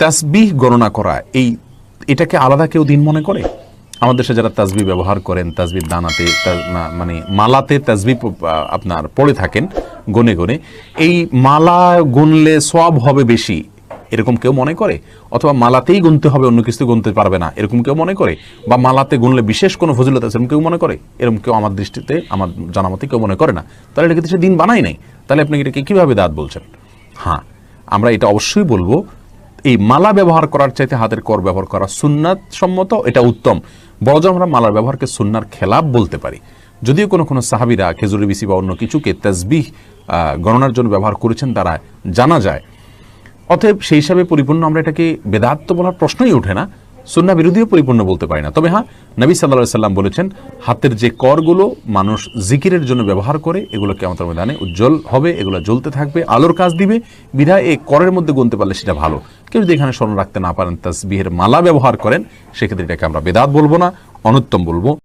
তাসবিহ গণনা করা, এই এটাকে আলাদা কেউ দিন মনে করে? আমাদের দেশে যারা তাসবি ব্যবহার করেন তাসবির দানাতে মানে মালাতে তাসবি আপনার পড়ে থাকেন গনে গনে, এই মালা গুনলে সব হবে বেশি, এরকম কেউ মনে করে? অথবা মালাতেই গুনতে হবে, অন্য কিছু গুনতে পারবে না, এরকম কেউ মনে করে? বা মালাতে গুনলে বিশেষ কোনো ফজিলত আছে, এরকম কেউ মনে করে? এরকম কেউ আমার দৃষ্টিতে, আমার জানামতে কেউ মনে করে না। তাহলে এটাকে সে দিন বানাই নাই। তাহলে আপনি এটাকে কীভাবে দাঁত বলছেন? হ্যাঁ আমরা এটা অবশ্যই বলব এই মালা ব্যবহার করার চাইতে হাতের কর ব্যবহার করা সুন্নাত সম্মত, এটা উত্তম। বড় আমরা মালার ব্যবহারকে সুন্নার খেলাপ বলতে পারি। যদিও কোনো কোনো সাহাবিরা খেজুরি বিসি বা অন্য কিছুকে তাসবিহ গণনার জন্য ব্যবহার করেছেন, তারা জানা যায়। অতএব সেই হিসাবে পরিপূর্ণ আমরা এটাকে বেদাত্ম বলার প্রশ্নই ওঠে না। সুন্না বিরোধীও পরিপূর্ণ বলতে পারি না। তবে হ্যাঁ নবী সাল্লা সাল্লাম বলেছেন, হাতের যে করগুলো মানুষ জিকিরের জন্য ব্যবহার করে এগুলোকে আমাদের ময়দানে উজ্জ্বল হবে, এগুলো জ্বলতে থাকবে, আলোর কাজ দিবে। বিধায় এই করের মধ্যে গুনতে পারলে সেটা ভালো। কেউ যদি এখানে স্মরণ রাখতে না পারেন, তাসবিহের মালা ব্যবহার করেন, সেক্ষেত্রে এটাকে আমরা বেদাত বলব না, অনুত্তম বলব।